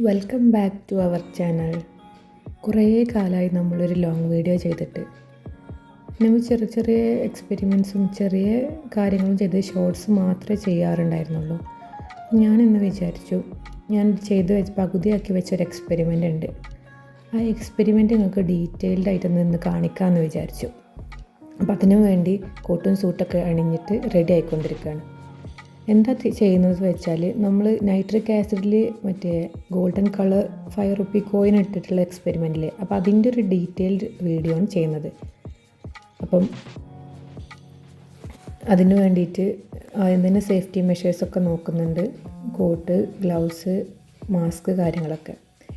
Welcome back to our channel കുറേ കാലമായി നമ്മളൊരു ലോങ് വീഡിയോ ചെയ്തിട്ട്. നമ്മൾ ചെറിയ ചെറിയ എക്സ്പെരിമെൻസും ചെറിയ കാര്യങ്ങളും ചെയ്ത് ഷോർട്സ് മാത്രമേ ചെയ്യാറുണ്ടായിരുന്നുള്ളൂ. ഞാനിന്ന് വിചാരിച്ചു ഞാൻ ചെയ്ത് വെച്ച് പകുതിയാക്കി വെച്ചൊരു എക്സ്പെരിമെന്റ് ഉണ്ട്. ആ എക്സ്പെരിമെന്റ് നിങ്ങൾക്ക് ഡീറ്റെയിൽഡ് ആയിട്ട് ഇന്ന് കാണിക്കാമെന്ന് വിചാരിച്ചു. അപ്പോൾ അതിനു വേണ്ടി കോട്ടും സൂട്ടൊക്കെ അണിഞ്ഞിട്ട് റെഡി ആയിക്കൊണ്ടിരിക്കുകയാണ്. എന്താ ചെയ്യുന്നത് വെച്ചാൽ നമ്മൾ നൈട്രിക് ആസിഡിൽ മറ്റേ golden colour five rupee coin ഇട്ടിട്ടുള്ള എക്സ്പെരിമെന്റിൽ അപ്പോൾ അതിന്റെ ഒരു ഡീറ്റെയിൽഡ് വീഡിയോ ആണ് ചെയ്യുന്നത്. അപ്പം അതിന് വേണ്ടിയിട്ട് തന്നെ സേഫ്റ്റി മെഷേഴ്സൊക്കെ നോക്കുന്നുണ്ട്. കോട്ട് ഗ്ലൗസ് മാസ്ക് കാര്യങ്ങളൊക്കെ.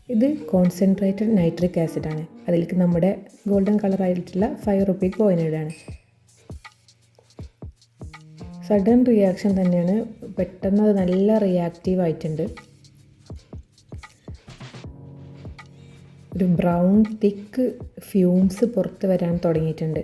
ഇത് കോൺസെൻട്രേറ്റഡ് നൈട്രിക് ആസിഡാണ് അതിലേക്ക് നമ്മുടെ ഗോൾഡൻ കളറായിട്ടുള്ള ഫൈവ് റുപ്പി കോയിൻ ഇടാണ് സഡൻ റിയാക്ഷൻ തന്നെയാണ്. പെട്ടെന്ന് അത് നല്ല റിയാക്റ്റീവ് ആയിട്ടുണ്ട്. ഒരു ബ്രൗൺ തിക്ക് ഫ്യൂംസ് പുറത്ത് വരാൻ തുടങ്ങിയിട്ടുണ്ട്.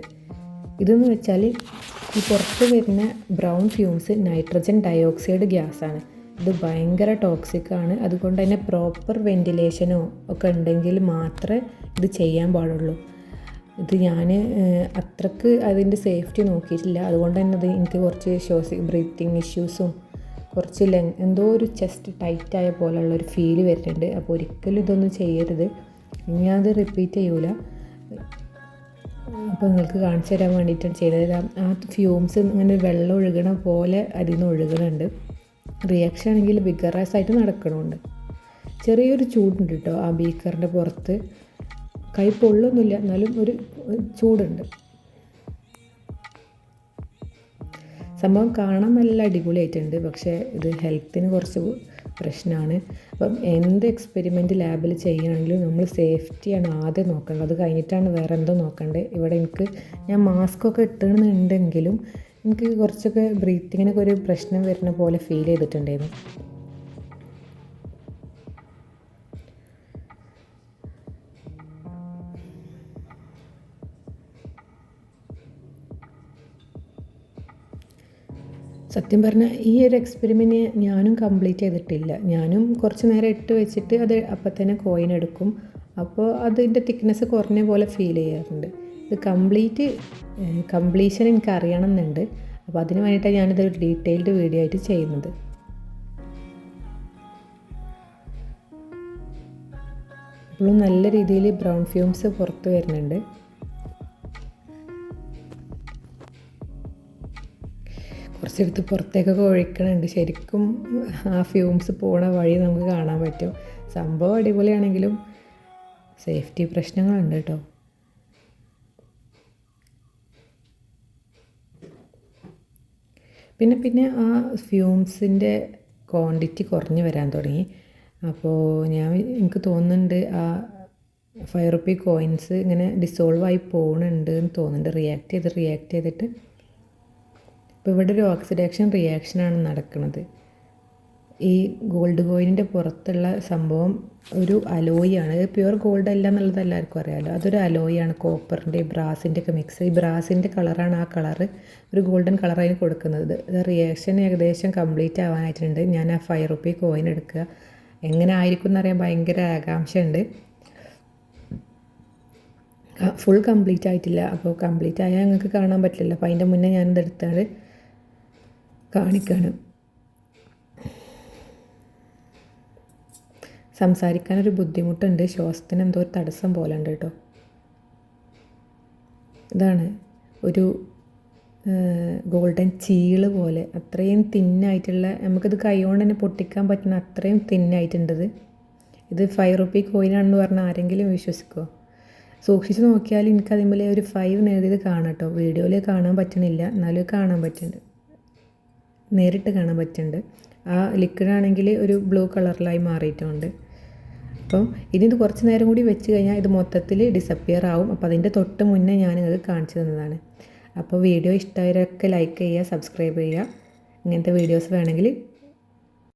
ഇതെന്ന് വെച്ചാൽ ഈ പുറത്ത് വരുന്ന ബ്രൗൺ ഫ്യൂംസ് നൈട്രജൻ ഡയോക്സൈഡ് ഗ്യാസാണ് ഇത് ഭയങ്കര ടോക്സിക് ആണ്. അതുകൊണ്ട് തന്നെ പ്രോപ്പർ വെന്റിലേഷനോ ഒക്കെ ഉണ്ടെങ്കിൽ മാത്രമേ ഇത് ചെയ്യാൻ പാടുള്ളൂ. ഇത് ഞാൻ അത്രയ്ക്ക് അതിന്റെ സേഫ്റ്റി നോക്കിയിട്ടില്ല. അതുകൊണ്ട് തന്നെ അത് എനിക്ക് കുറച്ച് ശ്വാസ ബ്രീത്തിങ് ഇഷ്യൂസും കുറച്ച് ലെങ് എന്തോ ഒരു ചെസ്റ്റ് ടൈറ്റായ പോലുള്ള ഒരു ഫീൽ വരുന്നുണ്ട്. അപ്പോൾ ഒരിക്കലും ഇതൊന്നും ചെയ്യരുത്. ഇനി അത് റിപ്പീറ്റ് ചെയ്യൂല. അപ്പോൾ നിങ്ങൾക്ക് കാണിച്ചു തരാൻ വേണ്ടിയിട്ടാണ് ചെയ്തത്. ആ- ഫ്യൂംസ് ഇങ്ങനെ വെള്ളം ഒഴുകണ പോലെ അതിൽ നിന്ന് ഒഴുകണുണ്ട്. റിയാക്ഷൻ ആണെങ്കിൽ ആയിട്ട് നടക്കണമുണ്ട് ചെറിയൊരു ചൂടുണ്ട് കേട്ടോ ആ ബീക്കറിന്റെ പുറത്ത്. കൈ പൊള്ളൊന്നുമില്ല എന്നാലും ഒരു ചൂടുണ്ട്. സംഭവം കാണാൻ നല്ല അടിപൊളിയായിട്ടുണ്ട് പക്ഷേ ഇത് ഹെൽത്തിന് കുറച്ച് പ്രശ്നമാണ്. അപ്പം എന്ത് എക്സ്പെരിമെന്റ് ലാബിൽ ചെയ്യുകയാണെങ്കിലും നമ്മൾ സേഫ്റ്റിയാണ് ആദ്യം നോക്കേണ്ടത്. അത് കഴിഞ്ഞിട്ടാണ് വേറെ എന്തോ നോക്കേണ്ടത്. ഇവിടെ എനിക്ക് ഞാൻ മാസ്കൊക്കെ ഇട്ടുന്നുണ്ടെങ്കിലും എനിക്ക് കുറച്ചൊക്കെ ബ്രീത്തിങ്ങിനൊക്കെ ഒരു പ്രശ്നം വരുന്ന പോലെ ഫീൽ ചെയ്തിട്ടുണ്ടായിരുന്നു. സത്യം പറഞ്ഞാൽ ഈ ഒരു എക്സ്പെരിമെന്റ് ഞാനും കംപ്ലീറ്റ് ചെയ്തിട്ടില്ല. ഞാനും കുറച്ച് നേരം ഇട്ട് വെച്ചിട്ട് അത് അപ്പം തന്നെ കോയിൻ എടുക്കും. അപ്പോൾ അതിന്റെ തിക്നെസ് കുറഞ്ഞ പോലെ ഫീൽ ചെയ്യാറുണ്ട്. ഇത് കംപ്ലീറ്റ് കംപ്ലീഷൻ എനിക്ക് അറിയണമെന്നുണ്ട് അപ്പോൾ അതിന് വേണ്ടിയിട്ടാണ് ഞാനിത് ഒരു ഡീറ്റെയിൽഡ് വീഡിയോ ആയിട്ട് ചെയ്യുന്നത്. ഇപ്പോഴും നല്ല രീതിയിൽ ബ്രൗൺ ഫ്യൂംസ് പുറത്ത് വരുന്നുണ്ട്. കുറച്ചെടുത്ത് പുറത്തേക്കൊക്കെ ഒഴിക്കണുണ്ട്. ശരിക്കും ആ ഫ്യൂംസ് പോണ വഴി നമുക്ക് കാണാൻ പറ്റും. സംഭവം അടിപൊളിയാണെങ്കിലും സേഫ്റ്റി പ്രശ്നങ്ങളുണ്ട് കേട്ടോ പിന്നെ പിന്നെ ആ ഫ്യൂംസിന്റെ ക്വാണ്ടിറ്റി കുറഞ്ഞു വരാൻ തുടങ്ങി. അപ്പോൾ ഞാൻ എനിക്ക് തോന്നുന്നുണ്ട് ആ ഫൈവ് റുപ്പി കോയിൻസ് ഇങ്ങനെ ഡിസോൾവ് ആയി പോകുന്നുണ്ട് എന്ന് തോന്നുന്നുണ്ട്. റിയാക്ട് ചെയ്ത് റിയാക്ട് ചെയ്തിട്ട് ഇപ്പോൾ ഇവിടെ ഒരു ഓക്സിഡേഷൻ റിയാക്ഷനാണ് നടക്കുന്നത്. ഈ ഗോൾഡ് കോയിനിന്റെ പുറത്തുള്ള സംഭവം ഒരു അലോയാണ് പ്യുവർ ഗോൾഡ് അല്ല എന്നുള്ളത് എല്ലാവർക്കും അറിയാമല്ലോ അതൊരു അലോയാണ് കോപ്പറിന്റെ ബ്രാസിന്റെ ഒക്കെ മിക്സ് ഈ ബ്രാസിന്റെ കളറാണ് ആ കളർ ഒരു ഗോൾഡൻ കളറായി കൊടുക്കുന്നത്. ഇത് റിയാക്ഷൻ ഏകദേശം കംപ്ലീറ്റ് ആവാനായിട്ടുണ്ട്. ഞാൻ ആ ഫൈവ് റുപ്പി കോയിൻ എടുക്കുക. എങ്ങനെ ആയിരിക്കും എന്നറിയാൻ ഭയങ്കര ആകാംക്ഷയുണ്ട്. ഫുൾ കംപ്ലീറ്റ് ആയിട്ടില്ല. അപ്പോൾ കംപ്ലീറ്റ് ആയാൽ ഞങ്ങൾക്ക് കാണാൻ പറ്റില്ല അപ്പോൾ അതിന്റെ മുന്നേ ഞാനിത് എടുത്താൽ കാണിക്കാണ്. സംസാരിക്കാനൊരു ബുദ്ധിമുട്ടുണ്ട്. ശ്വാസത്തിന് എന്തോ ഒരു തടസ്സം പോലെ ഉണ്ട് കേട്ടോ. ഇതാണ് ഒരു ഗോൾഡൻ ചീൾ പോലെ. അത്രയും തിന്നായിട്ടുള്ള നമുക്കിത് കൈകൊണ്ട് തന്നെ പൊട്ടിക്കാൻ പറ്റുന്ന അത്രയും തിന്നായിട്ടുണ്ടത്. ഇത് ഫൈവ് റുപ്പി കോയിനാണെന്ന് പറഞ്ഞാൽ ആരെങ്കിലും വിശ്വസിക്കുമോ സൂക്ഷിച്ച് നോക്കിയാൽ എനിക്ക് അതിന്മേലെ ഒരു ഫൈവ് നേടിയത് കാണാം കേട്ടോ. വീഡിയോയിൽ കാണാൻ പറ്റണില്ല. എന്നാലും കാണാൻ പറ്റുന്നുണ്ട്. നേരിട്ട് കാണാൻ പറ്റുന്നുണ്ട്. ആ ലിക്വിഡ് ആണെങ്കിൽ ഒരു ബ്ലൂ കളറിലായി മാറിയിട്ടുണ്ട്. അപ്പം ഇനി ഇത് കുറച്ച് നേരം കൂടി വെച്ച് കഴിഞ്ഞാൽ ഇത് മൊത്തത്തിൽ ഡിസപ്പിയർ ആവും. അപ്പോൾ അതിന്റെ തൊട്ട് മുന്നേ ഞാൻ നിങ്ങൾക്ക് കാണിച്ചു തന്നതാണ്. അപ്പോൾ വീഡിയോ ഇഷ്ടമായവരൊക്കെ ലൈക്ക് ചെയ്യുക സബ്സ്ക്രൈബ് ചെയ്യുക. ഇങ്ങനത്തെ വീഡിയോസ് വേണമെങ്കിൽ